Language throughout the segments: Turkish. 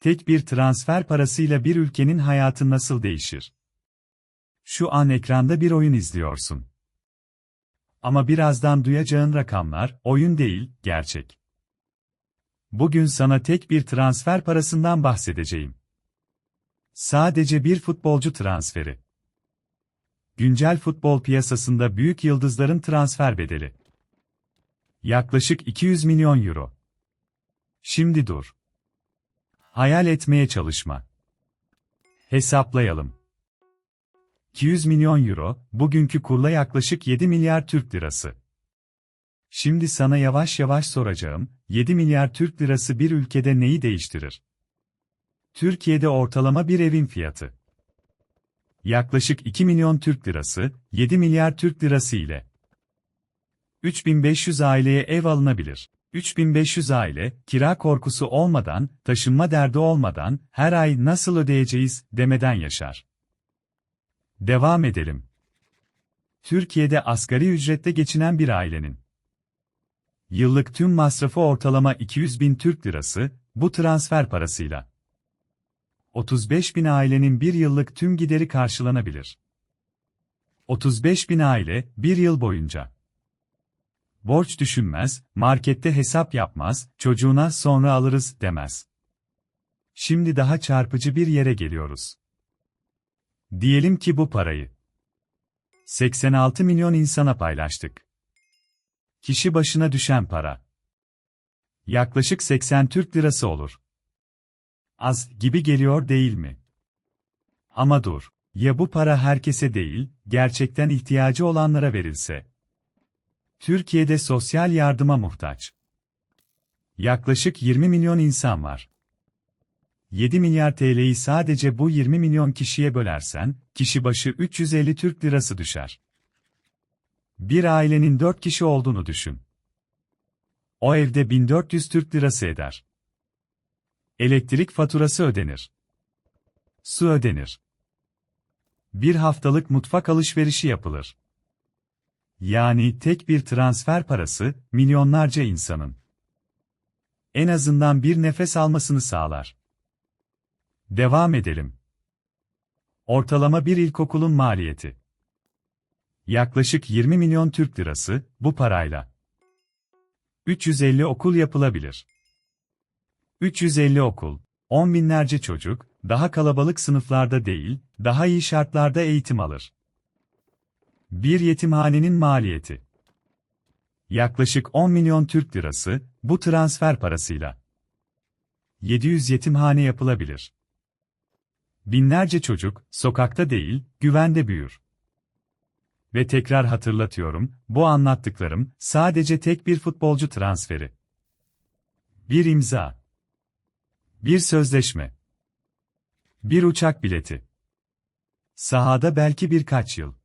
Tek bir transfer parasıyla bir ülkenin hayatı nasıl değişir? Şu an ekranda bir oyun izliyorsun. Ama birazdan duyacağın rakamlar oyun değil, gerçek. Bugün sana tek bir transfer parasından bahsedeceğim. Sadece bir futbolcu transferi. Güncel futbol piyasasında büyük yıldızların transfer bedeli. Yaklaşık 200 milyon euro. Şimdi dur. Hayal etmeye çalışma. Hesaplayalım. 200 milyon euro, bugünkü kurla yaklaşık 7 milyar Türk lirası. Şimdi sana yavaş yavaş soracağım, 7 milyar Türk lirası bir ülkede neyi değiştirir? Türkiye'de ortalama bir evin fiyatı. Yaklaşık 2 milyon Türk lirası, 7 milyar Türk lirası ile 3500 aileye ev alınabilir. 3500 aile, kira korkusu olmadan, taşınma derdi olmadan, her ay nasıl ödeyeceğiz demeden yaşar. Devam edelim. Türkiye'de asgari ücrette geçinen bir ailenin yıllık tüm masrafı ortalama 200 bin Türk lirası, bu transfer parasıyla 35 bin ailenin bir yıllık tüm gideri karşılanabilir. 35 bin aile, bir yıl boyunca borç düşünmez, markette hesap yapmaz, çocuğuna sonra alırız demez. Şimdi daha çarpıcı bir yere geliyoruz. Diyelim ki bu parayı 86 milyon insana paylaştık. Kişi başına düşen para yaklaşık 80 Türk lirası olur. Az gibi geliyor değil mi? Ama dur. Ya bu para herkese değil, gerçekten ihtiyacı olanlara verilse? Türkiye'de sosyal yardıma muhtaç. Yaklaşık 20 milyon insan var. 7 milyar TL'yi sadece bu 20 milyon kişiye bölersen, kişi başı 350 Türk lirası düşer. Bir ailenin 4 kişi olduğunu düşün. O evde 1400 Türk lirası eder. Elektrik faturası ödenir. Su ödenir. Bir haftalık mutfak alışverişi yapılır. Yani tek bir transfer parası, milyonlarca insanın en azından bir nefes almasını sağlar. Devam edelim. Ortalama bir ilkokulun maliyeti. Yaklaşık 20 milyon Türk lirası, bu parayla. 350 okul yapılabilir. 350 okul, on binlerce çocuk, daha kalabalık sınıflarda değil, daha iyi şartlarda eğitim alır. Bir yetimhanenin maliyeti. Yaklaşık 10 milyon Türk lirası, bu transfer parasıyla. 700 yetimhane yapılabilir. Binlerce çocuk, sokakta değil, güvende büyür. Ve tekrar hatırlatıyorum, bu anlattıklarım, sadece tek bir futbolcu transferi. Bir imza. Bir sözleşme. Bir uçak bileti. Sahada belki birkaç yıl.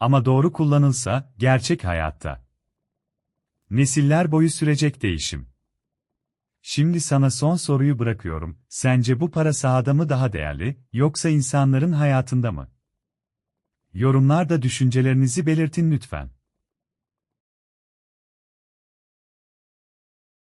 Ama doğru kullanılsa, gerçek hayatta. Nesiller boyu sürecek değişim. Şimdi sana son soruyu bırakıyorum. Sence bu para sahada mı daha değerli, yoksa insanların hayatında mı? Yorumlarda düşüncelerinizi belirtin lütfen.